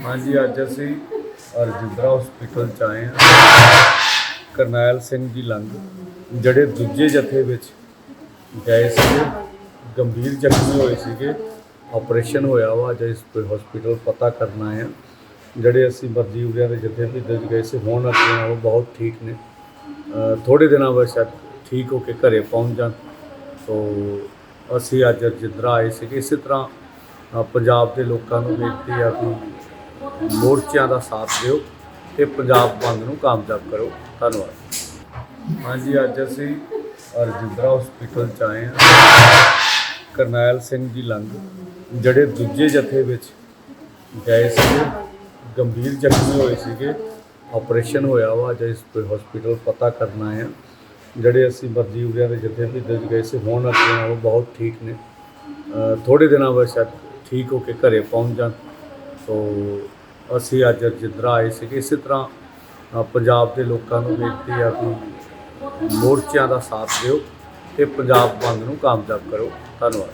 ਹਾਂਜੀ ਅੱਜ ਅਸੀਂ ਰਜਿੰਦਰਾ ਹਸਪੀਟਲ ਚ ਆਏ ਹਾਂ। ਕਰਨੈਲ ਸਿੰਘ ਜੀ ਲੰਗ ਜਿਹੜੇ ਦੂਜੇ ਜਥੇ ਵਿੱਚ ਗਏ ਸੀਗੇ ਗੰਭੀਰ ਜ਼ਖਮੀ ਹੋਏ ਸੀਗੇ ਆਪਰੇਸ਼ਨ ਹੋਇਆ ਵਾ ਅੱਜ ਇਸ ਹਸਪੀਟਲ ਪਤਾ ਕਰਨਾ ਆਏ ਹਾਂ। ਜਿਹੜੇ ਅਸੀਂ ਮਰਜ਼ੀ ਉਰਿਆਂ ਦੇ ਜਥੇ ਵੀ ਵਿੱਚ ਗਏ ਸੀ ਹੁਣ ਅੱਗੇ ਨਾਲੋਂ ਬਹੁਤ ਠੀਕ ਨੇ। ਅ, ਥੋੜੇ ਦਿਨਾਂ ਬਾਅਦ ਸ਼ਾਇਦ ਠੀਕ ਹੋ ਕੇ ਘਰੇ ਪਹੁੰਚ ਜਾਣ। ਸੋ ਅਸੀਂ ਅੱਜ ਰਜਿੰਦਰਾ ਆਏ ਸੀਗੇ। ਇਸੇ ਤਰ੍ਹਾਂ ਪੰਜਾਬ ਦੇ ਲੋਕਾਂ ਨੂੰ ਬੇਨਤੀ ਆ ਕਿ ਮੋਰਚਿਆਂ ਦਾ ਸਾਥ ਦਿਓ ਤੇ ਪੰਜਾਬ ਬੰਦ ਨੂੰ ਕਾਮਯਾਬ ਕਰੋ। ਧੰਨਵਾਦ। ਹਾਂਜੀ ਅੱਜ ਅਸੀਂ ਰਜਿੰਦਰਾ ਹਸਪੀਟਲ ਚ ਆਏ ਹਾਂ। ਕਰਨੈਲ ਸਿੰਘ ਜੀ ਲੰਗ ਜਿਹੜੇ ਦੂਜੇ ਜਥੇ ਵਿੱਚ ਗਏ ਸੀਗੇ ਗੰਭੀਰ ਜ਼ਖਮੀ ਹੋਏ ਸੀਗੇ ਆਪਰੇਸ਼ਨ ਹੋਇਆ ਵਾ ਜੇ ਇਸ ਹਸਪੀਟਲ ਪਤਾ ਕਰਨਾ ਆਏ ਹਾਂ। ਜਿਹੜੇ ਅਸੀਂ ਮਰਜ਼ੀ ਉਰਿਆਂ ਦੇ ਜਥੇ ਵੀ ਵਿੱਚ ਗਏ ਸੀ ਹੁਣ ਅੱਗੇ ਨਾਲੋਂ ਬਹੁਤ ਠੀਕ ਨੇ। ਅ, ਥੋੜੇ ਦਿਨਾਂ ਬਾਅਦ ਸ਼ਾਇਦ ਠੀਕ ਹੋ ਕੇ ਘਰੇ ਪਹੁੰਚ ਜਾਣ। ਸੋ ਅਸੀਂ ਅੱਜ ਰਜਿੰਦਰਾ ਆਏ ਸੀਗੇ, ਇਸੇ ਤਰ੍ਹਾਂ ਪੰਜਾਬ ਦੇ ਲੋਕਾਂ ਨੂੰ ਬੇਨਤੀ ਆ ਕਿ ਮੋਰਚਿਆਂ ਦਾ ਸਾਥ ਦਿਓ ਤੇ ਪੰਜਾਬ ਬੰਦ ਨੂੰ ਕਾਮਯਾਬ ਕਰੋ। ਧੰਨਵਾਦ।